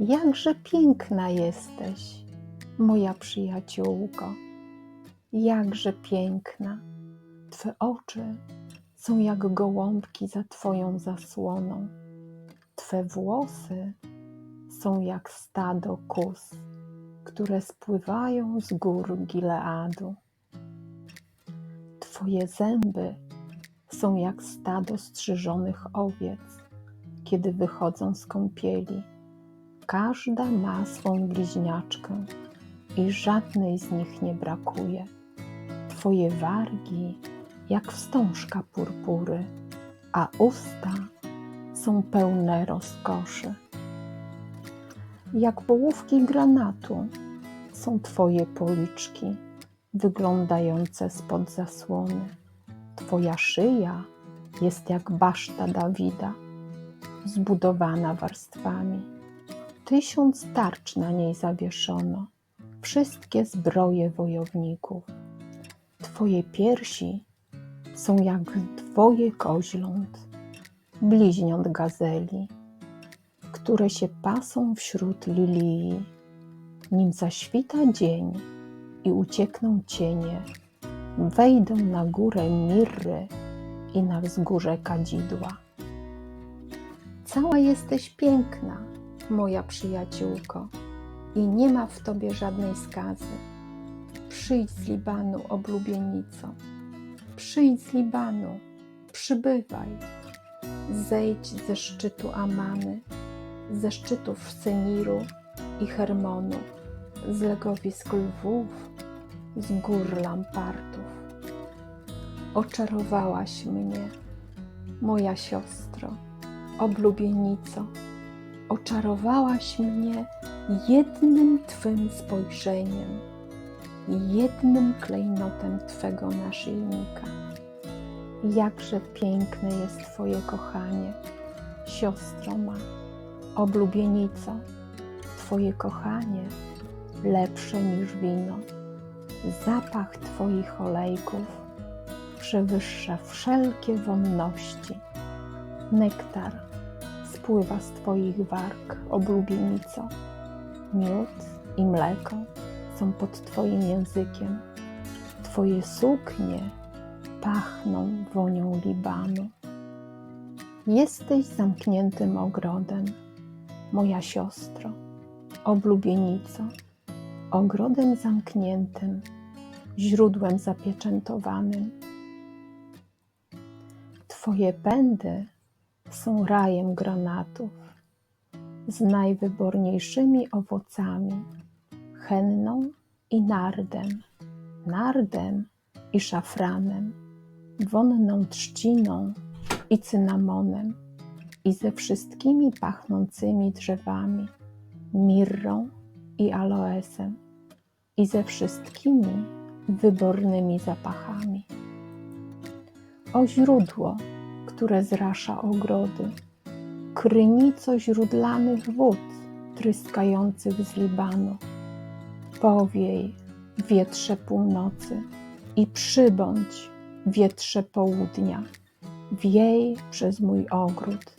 Jakże piękna jesteś, moja przyjaciółko. Jakże piękna. Twe oczy są jak gołąbki za Twoją zasłoną. Twe włosy są jak stado kus, które spływają z gór Gileadu. Twoje zęby są jak stado strzyżonych owiec, kiedy wychodzą z kąpieli. Każda ma swą bliźniaczkę i żadnej z nich nie brakuje. Twoje wargi jak wstążka purpury, a usta są pełne rozkoszy. Jak połówki granatu są Twoje policzki, wyglądające spod zasłony. Twoja szyja jest jak baszta Dawida, zbudowana warstwami. Tysiąc tarcz na niej zawieszono, wszystkie zbroje wojowników. Twoje piersi są jak dwoje koźląt, bliźniąt gazeli, które się pasą wśród lilii. Nim zaświta dzień i uciekną cienie, wejdą na górę mirry i na wzgórze kadzidła. Cała jesteś piękna, moja przyjaciółko, i nie ma w tobie żadnej skazy. Przyjdź z Libanu, oblubienico, przyjdź z Libanu, przybywaj. Zejdź ze szczytu Amany, ze szczytów Seniru i Hermonu, z legowisk lwów, z gór lampartów. Oczarowałaś mnie, moja siostro, oblubienico, oczarowałaś mnie jednym Twym spojrzeniem, jednym klejnotem Twego naszyjnika. Jakże piękne jest Twoje kochanie, siostro ma, oblubienico, Twoje kochanie lepsze niż wino. Zapach Twoich olejków przewyższa wszelkie wonności. Nektar spływa z Twoich warg, oblubienico. Miód i mleko są pod Twoim językiem. Twoje suknie pachną wonią Libanu. Jesteś zamkniętym ogrodem, moja siostro, oblubienico, ogrodem zamkniętym, źródłem zapieczętowanym. Twoje pędy są rajem granatów z najwyborniejszymi owocami, henną i nardem, nardem i szafranem, wonną trzciną i cynamonem i ze wszystkimi pachnącymi drzewami, mirrą i aloesem i ze wszystkimi wybornymi zapachami. O źródło, które zrasza ogrody, krynico źródlanych wód tryskających z Libanu, powiej wietrze północy i przybądź wietrze południa, wiej przez mój ogród,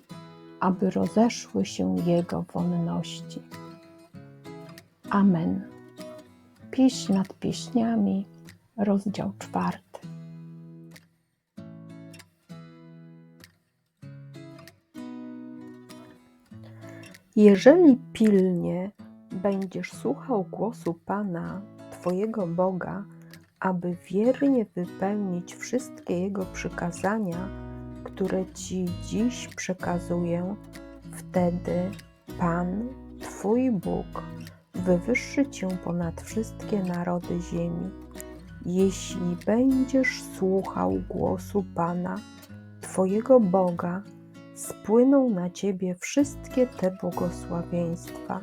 aby rozeszły się jego wonności. Amen. Pieśń nad pieśniami, rozdział czwarty. Jeżeli pilnie będziesz słuchał głosu Pana, Twojego Boga, aby wiernie wypełnić wszystkie Jego przykazania, które Ci dziś przekazuję, wtedy Pan, Twój Bóg, wywyższy Cię ponad wszystkie narody ziemi. Jeśli będziesz słuchał głosu Pana, Twojego Boga, spłyną na Ciebie wszystkie te błogosławieństwa.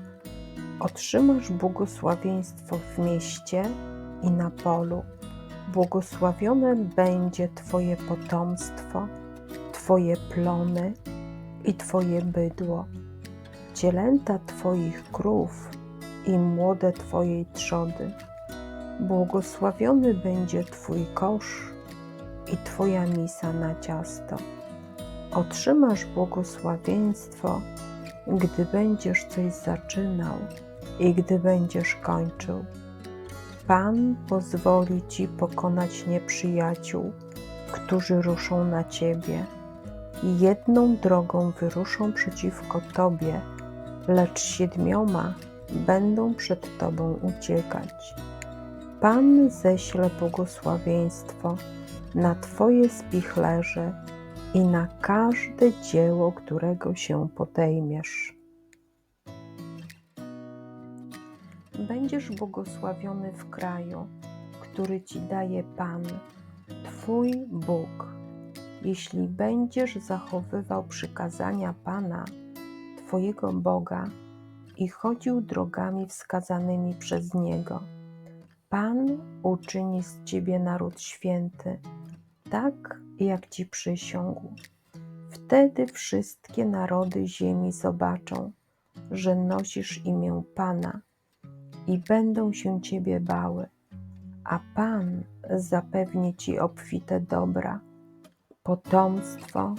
Otrzymasz błogosławieństwo w mieście i na polu. Błogosławione będzie Twoje potomstwo, Twoje plony i Twoje bydło, cielęta Twoich krów i młode Twojej trzody. Błogosławiony będzie Twój kosz i Twoja misa na ciasto. Otrzymasz błogosławieństwo gdy będziesz coś zaczynał i gdy będziesz kończył. Pan pozwoli ci pokonać nieprzyjaciół, którzy ruszą na ciebie. Jedną drogą wyruszą przeciwko tobie, lecz siedmioma będą przed tobą uciekać. Pan ześle błogosławieństwo na twoje spichlerze i na każde dzieło, którego się podejmiesz. Będziesz błogosławiony w kraju, który ci daje Pan, Twój Bóg, jeśli będziesz zachowywał przykazania Pana, Twojego Boga i chodził drogami wskazanymi przez Niego. Pan uczyni z Ciebie naród święty, tak jak Ci przysiągł. Wtedy wszystkie narody ziemi zobaczą, że nosisz imię Pana i będą się Ciebie bały, a Pan zapewni Ci obfite dobra, potomstwo,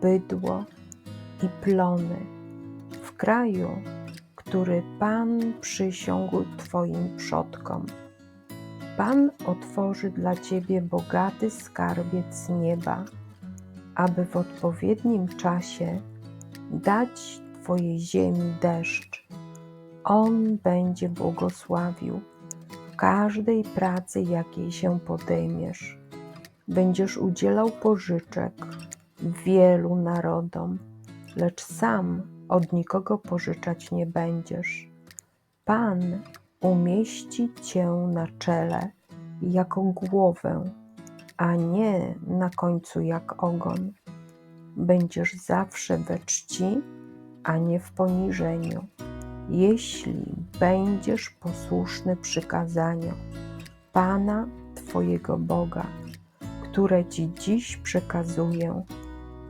bydło i plony w kraju, który Pan przysiągł Twoim przodkom. Pan otworzy dla Ciebie bogaty skarbiec nieba, aby w odpowiednim czasie dać Twojej ziemi deszcz. On będzie błogosławił każdej pracy, jakiej się podejmiesz. Będziesz udzielał pożyczek wielu narodom, lecz sam od nikogo pożyczać nie będziesz. Pan umieści cię na czele jako głowę, a nie na końcu jak ogon. Będziesz zawsze we czci, a nie w poniżeniu, jeśli będziesz posłuszny przykazaniom Pana Twojego Boga, które Ci dziś przekazuję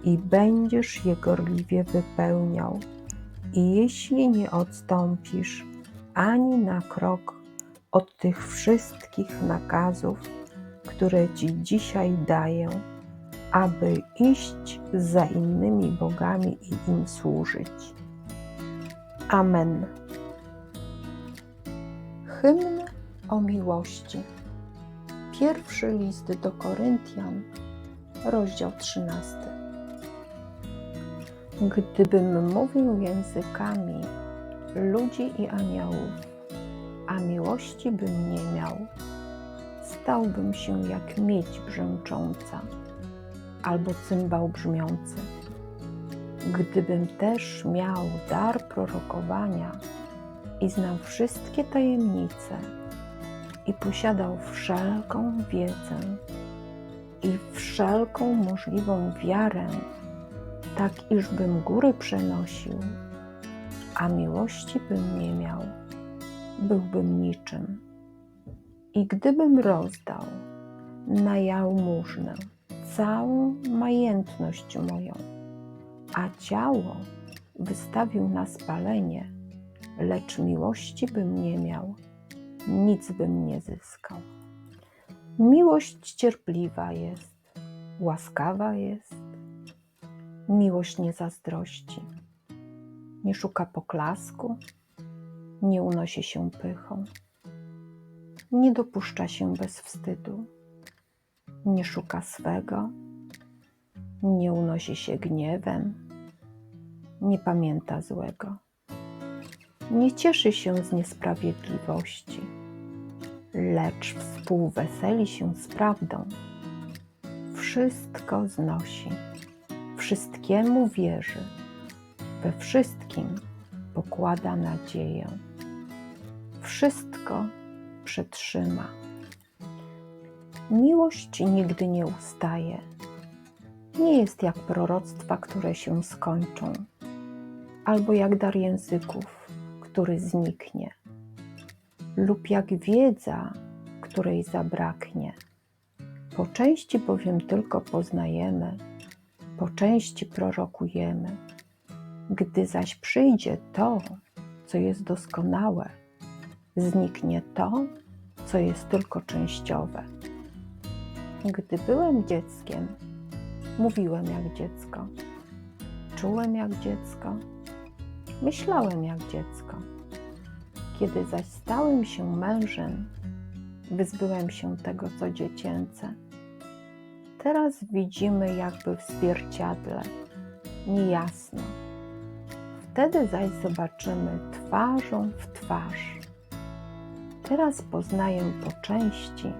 i będziesz je gorliwie wypełniał. I jeśli nie odstąpisz, ani na krok od tych wszystkich nakazów, które Ci dzisiaj daję, aby iść za innymi bogami i im służyć. Amen. Hymn o miłości. Pierwszy list do Koryntian, rozdział 13. Gdybym mówił językami, ludzi i aniołów, a miłości bym nie miał, stałbym się jak miedź brzęcząca albo cymbał brzmiący. Gdybym też miał dar prorokowania i znał wszystkie tajemnice i posiadał wszelką wiedzę i wszelką możliwą wiarę, tak iżbym góry przenosił, a miłości bym nie miał, byłbym niczym. I gdybym rozdał na jałmużnę całą majętność moją, a ciało wystawił na spalenie, lecz miłości bym nie miał, nic bym nie zyskał. Miłość cierpliwa jest, łaskawa jest, miłość nie zazdrości nie szuka poklasku, nie unosi się pychą, nie dopuszcza się bez wstydu, nie szuka swego, nie unosi się gniewem, nie pamięta złego, nie cieszy się z niesprawiedliwości, lecz współweseli się z prawdą. Wszystko znosi, wszystkiemu wierzy we wszystkim pokłada nadzieję. Wszystko przetrzyma. Miłość nigdy nie ustaje. Nie jest jak proroctwa, które się skończą, albo jak dar języków, który zniknie, lub jak wiedza, której zabraknie. Po części bowiem tylko poznajemy, po części prorokujemy gdy zaś przyjdzie to, co jest doskonałe, zniknie to, co jest tylko częściowe. Gdy byłem dzieckiem, mówiłem jak dziecko, czułem jak dziecko, Myślałem jak dziecko. Kiedy zaś stałem się mężem, wyzbyłem się tego, co dziecięce. Teraz widzimy jakby w zwierciadle, niejasno. Wtedy zaś zobaczymy twarzą w twarz. Teraz poznaję po części,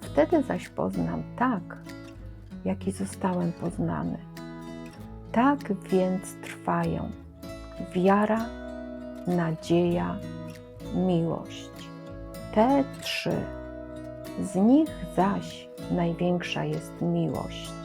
wtedy zaś poznam tak, jaki zostałem poznany. Tak więc trwają wiara, nadzieja, miłość. Te trzy. Z nich zaś największa jest miłość.